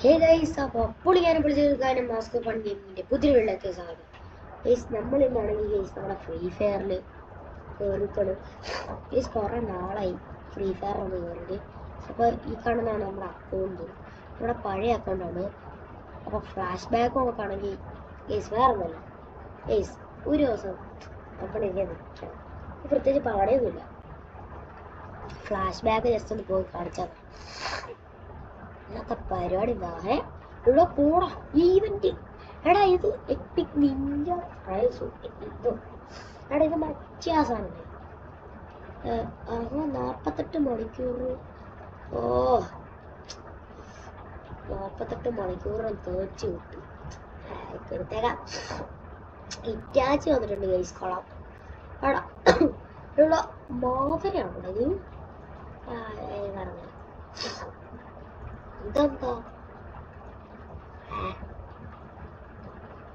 Hey guys അപ്പോൾ പുള്ളിക്കാരൻ പിടിച്ചെടുക്കാനും mask fun ഗെയിമിന്റെ പുതിയ വെള്ളത്തെ സാധനം. ഗൈസ് നമ്മൾ ഇന്നാണെങ്കിൽ ഗൈസ് നമ്മുടെ ഫ്രീ ഫയറിൽ കയറിക്കണം ഗൈസ് കുറേ നാളായി ഫ്രീ ഫയർ ഒന്ന് കയറിയിട്ട് അപ്പോൾ ഈ കാണുന്നതാണ് നമ്മുടെ അക്കൗണ്ട് നമ്മുടെ പഴയ അക്കൗണ്ടാണ് അപ്പോൾ ഫ്ലാഷ് ബാക്ക് നോക്കുകയാണെങ്കിൽ ഗൈസ് വേറെ ഒന്നല്ല ഗൈസ് ഒരു ദിവസം അപ്പോൾ എനിക്ക് നിൽക്കണം പ്രത്യേകിച്ച് പാടയൊന്നുമില്ല ഫ്ലാഷ് ബാക്ക് ജസ്റ്റ് ഒന്ന് പോയി കാണിച്ചാൽ ഇന്നത്തെ പരിപാടി ഏ ഇവിടെ പോടാ ഈവന്റ് എടാ ഇത് എപ്പിക് നിഞ്ച ഇതോ. എടാ ഇത് മറ്റേ ആ സാധനം അപ്പൊ നാപ്പത്തെട്ട് മണിക്കൂർ ഓ. നാപ്പത്തെട്ട് മണിക്കൂർ തേച്ച് വിട്ടു എടുത്തേക്കാം ഇറ്റാച്ച് വന്നിട്ടുണ്ട് ഗൈസ് കൊള്ളാം. എടാ ഇവിടെ മാതരയാണോ ഇത് ആ പറഞ്ഞു. ഇതെന്താ?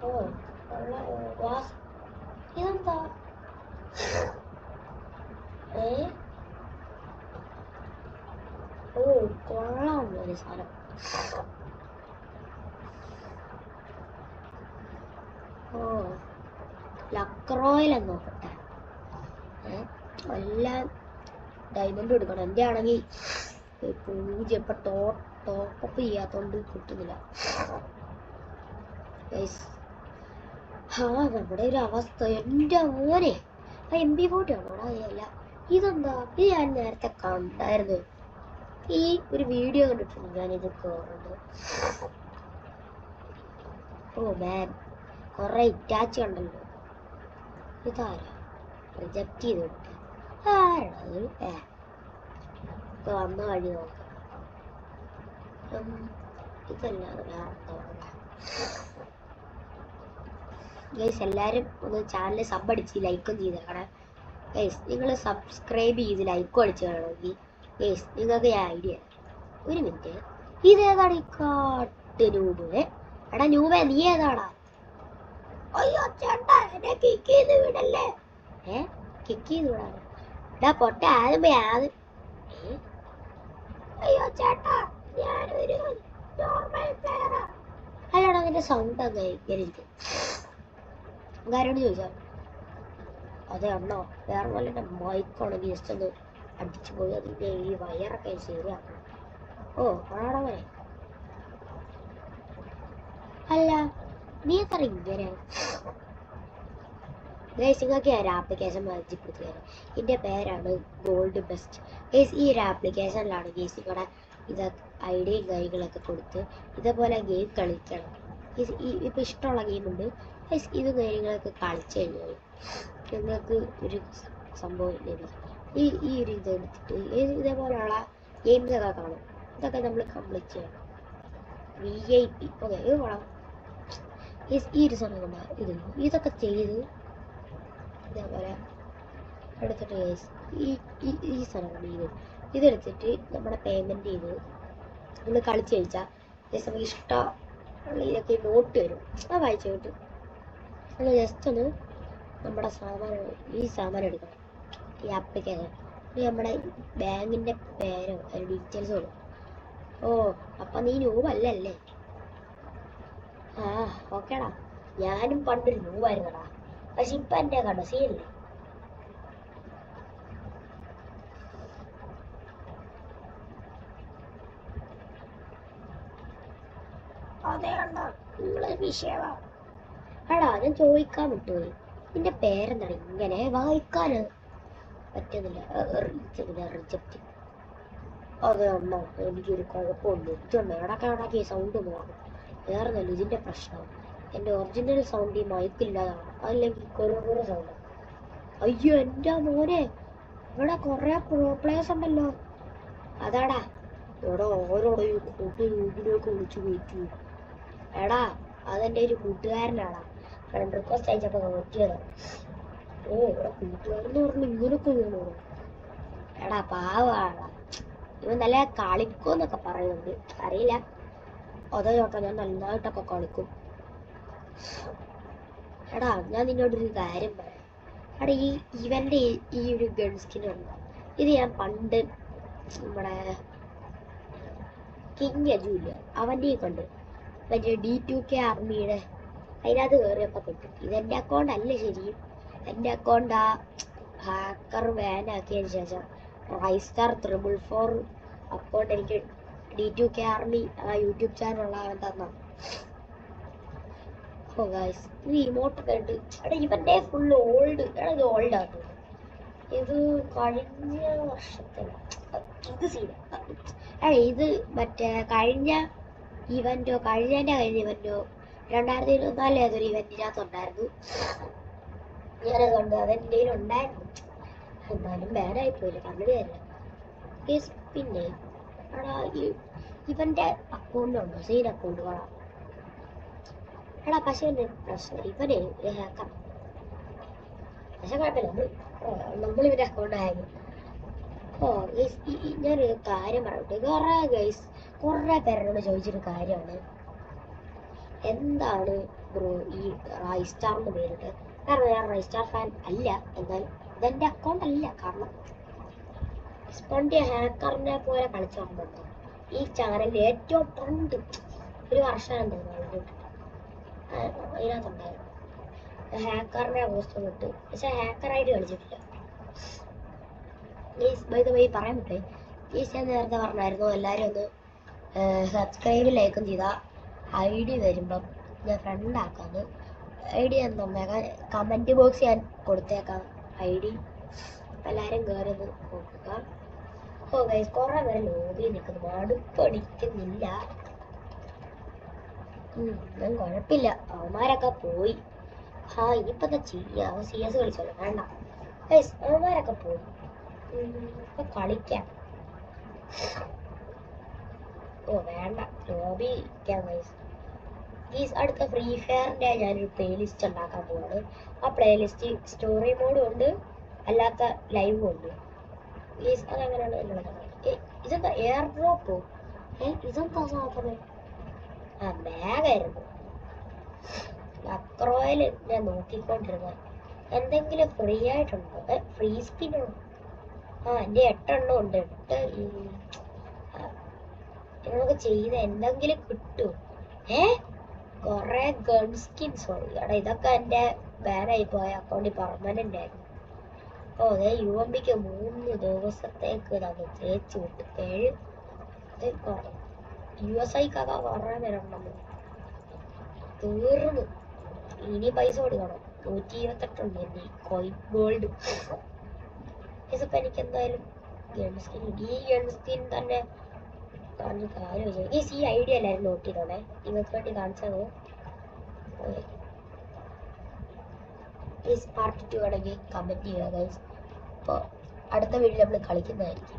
ഓ ഇതെന്താ? ഏ? ഓ കൊള്ളാം ഒരു സാധനം. ഓ ലക്രോയിൽ നോക്കട്ടെ. എല്ലാം ഡയമണ്ട് എടുക്കണം. എന്റെ ആണെങ്കിൽ പൂജ്യം ഇപ്പൊ ടോ ടോപ്പപ്പ് ചെയ്യാത്തോണ്ട് കിട്ടുന്നില്ല. ആ നമ്മുടെ ഒരു അവസ്ഥ. എന്റെ മോനെ ആ എം ബി ഫോട്ടോ ആണോടാ അല്ല ഇതെന്താ? ഇത് ഞാൻ നേരത്തെ കണ്ടായിരുന്നു. ഈ ഒരു വീഡിയോ കണ്ടിട്ടുണ്ട് ഞാൻ ഇത് കയറുന്നത് ഓ മാൻ കുറെ ഇറ്റാച്ച് കണ്ടല്ലോ. ഇതാരാ? റിജക്റ്റ് ചെയ്ത് വിട്ടു ഏ. ഇപ്പൊ വന്ന വഴി നോക്കാം. ഉം, ഇതല്ലാതെ ഗൈസ് എല്ലാവരും ഒന്ന് ചാനൽ സബ് അടിച്ച് ലൈക്കും ചെയ്തേക്കണം ഗൈസ് നിങ്ങൾ സബ്സ്ക്രൈബ് ചെയ്ത് ലൈക്കും അടിച്ച് കാണണമെങ്കിൽ ഗൈസ് നിങ്ങൾക്ക് ഞാൻ ഐഡിയ ഒരു മിനിറ്റ് ഇതേതാണ് ഈ കാട്ട് രൂപ എടാ രൂപ നീ ഏതാടാ? അയ്യോ ചേട്ടാ എന്നെ കിക്ക് ചെയ്ത് വിടല്ലേ? ഏ? കിക്ക് ചെയ്ത് വിടാനോ? എടാ പൊട്ട ആദ്യം പോയി ആദ്യം അയ്യോ ചേട്ടാ നിന്റെ സൗണ്ട് അങ്ങ് ഇങ്ങനെ ഇരിക്കും കാരോട് ചോദിച്ചാ? അതെ അണ്ണോ. വേറെ പോലെ എന്റെ മൈക്കാണെങ്കിൽ ജസ്റ്റ് ഒന്ന് അടിച്ചു പോയി. അതിന്റെ ഈ വയറൊക്കെ ശരിയാക്കണം ഓ ആണവനെ അല്ല നീ എത്ര ഇങ്ങനെ? ഗൈസ് നിങ്ങൾക്ക് ഒരു ആപ്ലിക്കേഷൻ പരിചയപ്പെടുത്തി തരാം ഇതിന്റെ പേരാണ് ഗോൾഡ് ബെസ്റ്റ് ഗൈസ് ഈ ഒരു ആപ്ലിക്കേഷനിലാണ് ഗൈസ് നിങ്ങളുടെ ഇത് ഐഡിയയും കാര്യങ്ങളൊക്കെ കൊടുത്ത് ഇതേപോലെ ഗെയിം കളിക്കണം. ഗൈസ് ഈ ഇപ്പം ഇഷ്ടമുള്ള ഗെയിമുണ്ട് ഗൈസ് ഇത് കാര്യങ്ങളൊക്കെ കളിച്ചു കഴിഞ്ഞാൽ നിങ്ങൾക്ക് ഒരു സംഭവം ലഭിക്കും ഈ ഈ ഒരു ഇത് എടുത്തിട്ട് ഇത് ഇതേപോലെയുള്ള ഗെയിംസ് ഒക്കെ കാണും. ഇതൊക്കെ നമ്മൾ കംപ്ലീറ്റ് ചെയ്യണം. വി ഐ പി ഓക്കെ ഇത് ഗൈസ് ഈ ഒരു സമയം കൊണ്ട് ഇത് ഇതൊക്കെ ചെയ്ത് ഇതേപോലെ എടുത്തിട്ട് ഗൈസ് ഈ ഈ സാധനമാണ് ഇത് ഇതെടുത്തിട്ട് നമ്മുടെ പേയ്മെന്റ് ചെയ്ത് നമ്മൾ കളിച്ച് കഴിച്ചാൽ നമുക്ക് ഇഷ്ടമുള്ള ഇതൊക്കെ നോട്ട് വരും. അത് വായിച്ചു കിട്ടും. നമ്മൾ ജസ്റ്റ് ഒന്ന് നമ്മുടെ സാധനം ഈ സാധനം എടുക്കണം. ഈ ആപ്ലിക്കേഷൻ നമ്മുടെ ബാങ്കിന്റെ പേരോ അതിന്റെ ഡീറ്റെയിൽസോ ഓ അപ്പം നീ നൂവല്ലല്ലേ? ആ ഓക്കേടാ. ഞാനും പണ്ടൊരു നൂവായിരുന്നടാ. പക്ഷെ ഇപ്പം എന്റെ കണ്ട? സീനില്ലേ അതെ എടാ ഞാൻ ചോദിക്കാൻ വിട്ടുപോയി നിന്റെ പേരെന്താണ് ഇങ്ങനെ വായിക്കാന്. പറ്റുന്നില്ല റിജക്റ്റ് അതെ അണ്ണാ എനിക്കൊരു കുഴപ്പമുണ്ട്. ഇതൊന്ന് ഇടയ്ക്ക് സൗണ്ട് മാറും. വേറെ നല്ല ഇതിന്റെ പ്രശ്നം. എന്റെ ഒറിജിനൽ സൗണ്ട് ഈ മയക്കില്ലാതാണ് അല്ലെങ്കിൽ കുറേ സൗണ്ട് അയ്യോ എന്റെ മോനെ. ഇവിടെ കുറെ പ്രോ ഉണ്ടല്ലോ. അതാടാ. ഇവിടെ ഓരോ കൂട്ടി വീട്ടിലേക്ക് വിളിച്ചു കയറ്റി. എടാ അതെന്റെ ഒരു കൂട്ടുകാരനാടാ. ഫ്രണ്ട് റിക്വസ്റ്റ് അയച്ചപ്പോൾ നോക്കിയത് ഓ ഇവിടെ കൂട്ടുകാരെന്ന് പറഞ്ഞ് ഇങ്ങനൊക്കെ വീണു എടാ പാവാടാ. ഇവൻ നല്ല കളിക്കുമെന്നൊക്കെ പറയുന്നുണ്ട്. അറിയില്ല. അതോ ചോട്ടാ ഞാൻ നന്നായിട്ടൊക്കെ കളിക്കും. എടാ ഞാൻ നിന്നോടൊരു കാര്യം പറയാം. എടാ ഈ ഇവന്റെ ഈ- ഒരു ഗൺ സ്കിൻ ഉണ്ട്? ഇത് ഞാൻ പണ്ട് നമ്മുടെ കിങ് ജൂലിയ അവന്റെ കണ്ട് മറ്റേ ഡി ടു കെ ആർമിയുടെ അതിനകത്ത് കയറിയപ്പോൾ കിട്ടും ഇതെന്റെ അക്കൗണ്ട് അല്ല ശരിയും എന്റെ അക്കൗണ്ട് ആ ഹാക്കർ ബാൻ ആക്കിയതിന് ശേഷം റൈസ്റ്റാർ ത്രിബിൾ ഫോർ അക്കൗണ്ട് എനിക്ക് ഡി ടു കെ ആർമി ആ യൂട്യൂബ് ചാനലുള്ള അവൻ തന്ന. ഓ ഗൈസ് ഇത് ഇമോട്ടൊക്കെ ഉണ്ട് എടാ ഇവന്റെ ഫുൾ ഓൾഡ് എടാ ഇത് ഓൾഡ് ആണ് ഇത് കഴിഞ്ഞ വർഷത്തെ ഇത് സീന എടാ ഇത് മറ്റേ കഴിഞ്ഞ ഇവന്റോ കഴിഞ്ഞതിന്റെ കഴിഞ്ഞ ഇവന്റോ രണ്ടായിരത്തി ഇരുപത്തിനാലിൽ ഏതൊരു ഇവന്റിനകത്ത് ഉണ്ടായിരുന്നു ഞാനത് കണ്ടു അതെന്റെ ഉണ്ടായിരുന്നു. എന്നാലും ബാനായി പോയില്ല. കണ്ടില്ല കേസ് പിന്നെ ഇവന്റെ അക്കൗണ്ടുണ്ടോ സെയിൻ അക്കൗണ്ട് കാണാം. എടാ പക്ഷേ ഒരു പ്രശ്നം ഇവനെ ഒരു ഹാക്കർ പക്ഷെ കുഴപ്പമില്ല. നമ്മൾ നമ്മൾ ഇവന്റെ അക്കൗണ്ട് ഹാക്ക് ഓ ഗൈസ് ഞാനൊരു കാര്യം പറയട്ടെ. കൊറേ ഗൈസ് കുറേ പേരോട് ചോദിച്ചൊരു കാര്യമാണ്. എന്താണ് ബ്രോ ഈ റൈസ്റ്റാറിന്റെ പേരിട്ട്? കാരണം ഞാൻ റൈസ്റ്റാർ ഫാൻ അല്ല. എന്നാൽ ഇതെന്റെ അക്കൗണ്ട് അല്ല. കാരണം സ്പോണ്ടിയ ഹാക്കറിനെ പോലെ കളിച്ചു വന്നിട്ട് ഈ ചാനലിൽ ഏറ്റവും ട്രെൻഡ് ഒരു വർഷം തോന്നുന്നു അതിനകത്തുണ്ടായിരുന്നു. ഹാക്കറിനെ പോസ്റ്റ് വിട്ട് പക്ഷെ ഹാക്കറായിട്ട് കളിച്ചിട്ടില്ല. പ്ലീസ് ബൈ ദ വൈ പറയാൻ പറ്റേ. പ്ലീസ് ഞാൻ നേരത്തെ പറഞ്ഞായിരുന്നു എല്ലാവരും ഒന്ന് സബ്സ്ക്രൈബ് ലൈക്കും ചെയ്താൽ ഐ ഡി വരുമ്പം ഞാൻ ഫ്രണ്ട് ആക്കാന്ന്. ഐ ഡി എന്നേക്കാം കമന്റ് ബോക്സ് ഞാൻ കൊടുത്തേക്കാം ഐ ഡി എല്ലാവരും കയറി ഒന്ന് നോക്കുക. ഓ ഗൈസ് കുറേ പേര് ലോബി നിൽക്കുന്നു. മടുപ്പടിക്കുന്നില്ല ഞാൻ കുഴപ്പമില്ല അവന്മാരൊക്കെ പോയി. ആ ഇനിയിപ്പോൾ എന്താ ചെയ്യാ? അവൻ സി എസ് കളിച്ചോളൂ. വേണ്ട. ഗൈസ് അവന്മാരൊക്കെ പോയി. കളിക്കാം. ഓ വേണ്ട. ലോബി ഗൈസ് ഗീസ് അടുത്ത ഫ്രീ ഫയറിന്റെ ഞാനൊരു പ്ലേലിസ്റ്റ് ഉണ്ടാക്കാൻ പോവാണ്. ആ പ്ലേലിസ്റ്റ് സ്റ്റോറി മോഡും ഉണ്ട് അല്ലാത്ത ലൈവും ഉണ്ട്. ഗീസ് അതെങ്ങനെയാണ് എന്നുള്ളത് ഇതെന്താ എയർ ഡ്രോപ്പോ ഏ ഇതെന്താ സാധനം? ആ ബാഗായിരുന്നു അക്രോയിൽ ഞാൻ നോക്കിക്കൊണ്ടിരുന്നത്. എന്തെങ്കിലും ഫ്രീ ആയിട്ടുണ്ടോ? ഫ്രീ സ്പിന്നോ ആ എന്റെ എട്ടെണ്ണം ഉണ്ട്. എട്ട് നമുക്ക് ചെയ്ത എന്തെങ്കിലും കിട്ടും. ഏ? കൊറേ ഗൺ സ്കിൻസ് എടാ ഇതൊക്കെ എന്റെ ബാനായി പോയ അക്കൗണ്ടിൽ പെർമനന്റ് ആയിരുന്നു. ഓ അതെ യു എം പിക്ക് മൂന്ന് ദിവസത്തേക്ക് നമുക്ക് തേച്ച് വിട്ട്. ഏഴ് യു എസ് അതാ കുറേ പേരുണ്ടെന്ന് തീർന്നു. ഇനി പൈസ കൊടുക്കണം. നൂറ്റി ഇരുപത്തെട്ടുണ്ട് എന്റെ കോയിൻ ഗോൾഡ്. ഇപ്പൊ എനിക്ക് എന്തായാലും ഗൺ സ്കിൻ ഈ ഗൺ സ്കിൻ തന്നെ പറഞ്ഞ കാര്യം ഈ സി ഐഡിയ എല്ലാവരും നോട്ട് ചെയ്തോണേ. നിങ്ങൾക്ക് വേണ്ടി കാണിച്ചത് പ്ലീസ് പാർട്ട് ടു ആണെങ്കിൽ കമന്റ് ചെയ്യുക ഗൈസ് അപ്പോൾ അടുത്ത വീഡിയോ നമ്മൾ കളിക്കുന്നതായിരിക്കും.